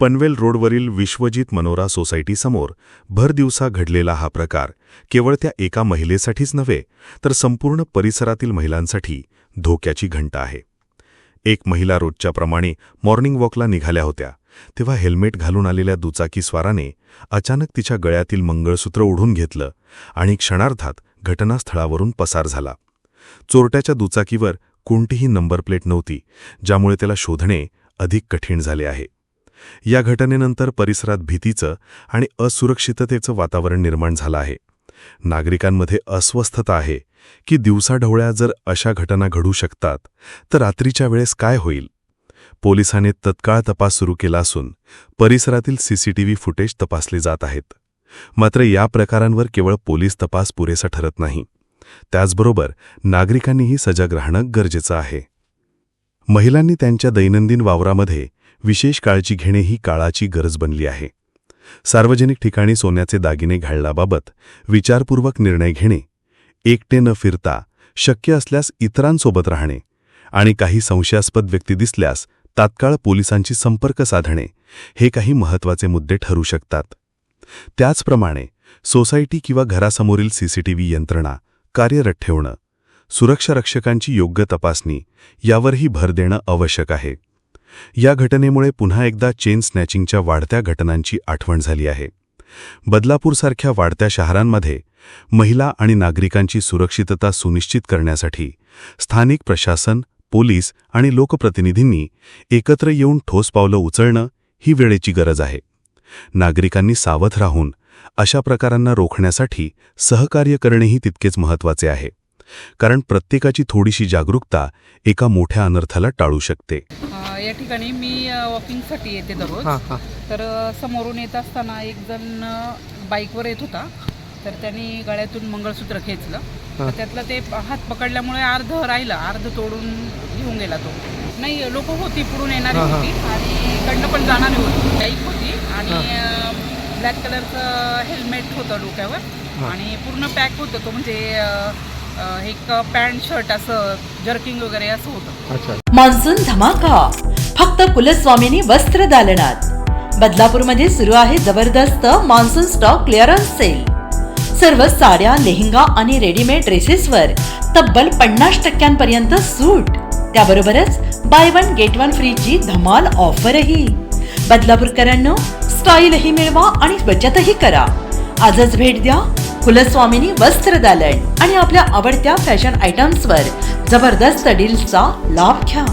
पनवेल रोडवरील विश्वजित मनोरा सोसायटीसमोर भरदिवसा घडलेला हा प्रकार केवळ त्या एका महिलेसाठीच नव्हे तर संपूर्ण परिसरातील महिलांसाठी धोक्याची घंटा आहे. एक महिला रोजच्या प्रमाणे मॉर्निंग वॉकला निघाल्या होत्या तेव्हा हेल्मेट घालून आलेल्या दुचाकीस्वाराने अचानक तिच्या गळ्यातील मंगळसूत्र ओढून घेतलं आणि क्षणार्धात घटनास्थळावरून पसार झाला. चोरट्याच्या दुचाकीवर कोणतीही नंबर प्लेट नव्हती ज्यामुळे त्याला शोधणे अधिक कठीण झाले आहे. या घटनेनंतर परिसरात भीतीचं आणि असुरक्षिततेचं वातावरण निर्माण झालं आहे. नागरिकांमध्ये अस्वस्थता आहे की दिवसाढवळ्या जर अशा घटना घडू शकतात तर रात्रीच्या वेळेस काय होईल? पोलिसांनी तत्काळ तपास सुरू केला असून परिसरातील सीसीटीव्ही फुटेज तपासले जात आहेत. मात्र या प्रकारांवर केवळ पोलीस तपास पुरेसा ठरत नाही. त्याचबरोबर नागरिकांनीही सजग राहणं गरजेचं आहे. महिलांनी त्यांच्या दैनंदिन वावरामध्ये विशेष काळजी घेणे ही काळाची गरज बनली आहे. सार्वजनिक ठिकाणी सोन्याचे दागिने घालण्याबाबत विचारपूर्वक निर्णय घेणे एकटे न फिरता शक्य असल्यास इतरांसोबत राहणे आणि काही संशयास्पद व्यक्ती दिसल्यास तात्काळ पोलिसांची संपर्क साधणे हे काही महत्त्वाचे मुद्दे ठरू शकतात. त्याचप्रमाणे सोसायटी किंवा घरासमोरील सीसीटीव्ही यंत्रणा कार्यरत ठेवणं सुरक्षा रक्षकांची योग्य तपासणी यावरही भर देणं आवश्यक आहे. या घटनेमुळे पुन्हा एकदा चेन स्नॅचिंगच्या वाढत्या घटनांची आठवण झाली आहे. बदलापूरसारख्या वाढत्या शहरांमध्ये महिला आणि नागरिकांची सुरक्षितता सुनिश्चित करण्यासाठी स्थानिक प्रशासन पोलीस आणि लोकप्रतिनिधींनी एकत्र येऊन ठोस पावलं उचलणं ही वेळेची गरज आहे. नागरिकांनी सावध राहून अशा प्रकारांना रोखण्यासाठी सहकार्य करणेही तितकेच महत्त्वाचे आहे. कारण प्रत्येकाची थोडीशी जागरूकता एका मोठ्या अनर्थाला टाळू शकते. या ठिकाणी मी वॉकिंगसाठी येते दररोज. हां हां. तर समोरून येत असताना एक जण बाईकवर येत होता. तर त्यांनी गळ्यातून मंगळसूत्र खेचलं. हां. तर त्यातलं ते हात पकडल्यामुळे अर्ध राहिलं अर्ध तोडून घेऊन गेला तो. नाही लोक होती पुढून येणारी. होती आणि इकडनं पण जाणारी होती. बाईक होती आणि ब्लॅक कलरचं हेल्मेट होतं डोक्यावर आणि पूर्ण पॅक होतं तो म्हणजे एक पॅन्ट शर्ट असं जर्किंग वगैरे असं होतं. अच्छा. मान्सून धमाका. फक्त कुलस्वामिनी वस्त्र दालनात. बदलापूरमध्ये सुरू आहे जबरदस्त मान्सून स्टॉक क्लिअरन्स सेल सर्व साड्या लेहंगा आणि रेडीमेड ड्रेसेसवर तब्बल पन्नास टक्क्यांपर्यंत सूट. त्याबरोबरच बाय वन गेट वन फ्रीची धमाल ऑफरही बदलापूरकरांनो स्टाईलही मिळवा आणि बचतही करा. आजच भेट द्या. कुलस्वामिनी वस्त्र दालन आणि आपल्या आवडत्या फॅशन आयटम्सवर जबरदस्त डील्सचा लाभ घ्या.